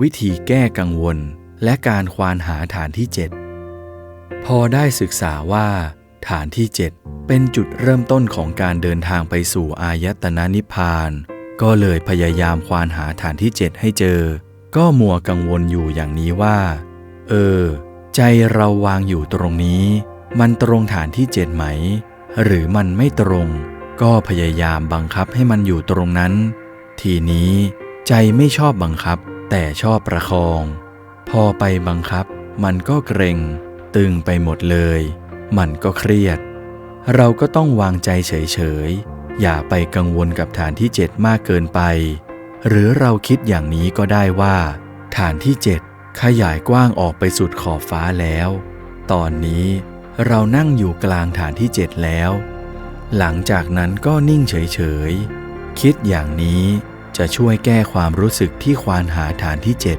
วิธีแก้กังวล และการควานหาฐานที่ 7 พอได้ศึกษาว่า ฐานที่ 7 เป็นจุดเริ่มต้นของการเดินทางไปสู่อายตนะนิพพาน ก็เลยพยายามควานหาฐานที่ 7 ให้เจอ ก็มัวกังวลอยู่อย่างนี้ว่า เออ ใจเราวางอยู่ตรงนี้ มันตรงฐานที่ 7 ไหม หรือมันไม่ตรง ก็พยายามบังคับให้มันอยู่ตรงนั้น ทีนี้ใจไม่ชอบบังคับ แต่ชอบประคอง พอไปบังคับ มันก็เกรง ตึงไปหมดเลย มันก็เครียด เราก็ต้องวางใจเฉยๆ อย่าไปกังวลกับฐานที่เจ็ดมากเกินไป หรือเราคิดอย่างนี้ก็ได้ว่า ฐานที่เจ็ดขยายกว้างออกไปสุดขอบฟ้าแล้ว ตอนนี้เรานั่งอยู่กลางฐานที่เจ็ดแล้ว หลังจากนั้นก็นิ่งเฉยๆ คิดอย่างนี้ จะช่วยแก้ความรู้สึกที่ควานหาฐานที่เจ็ด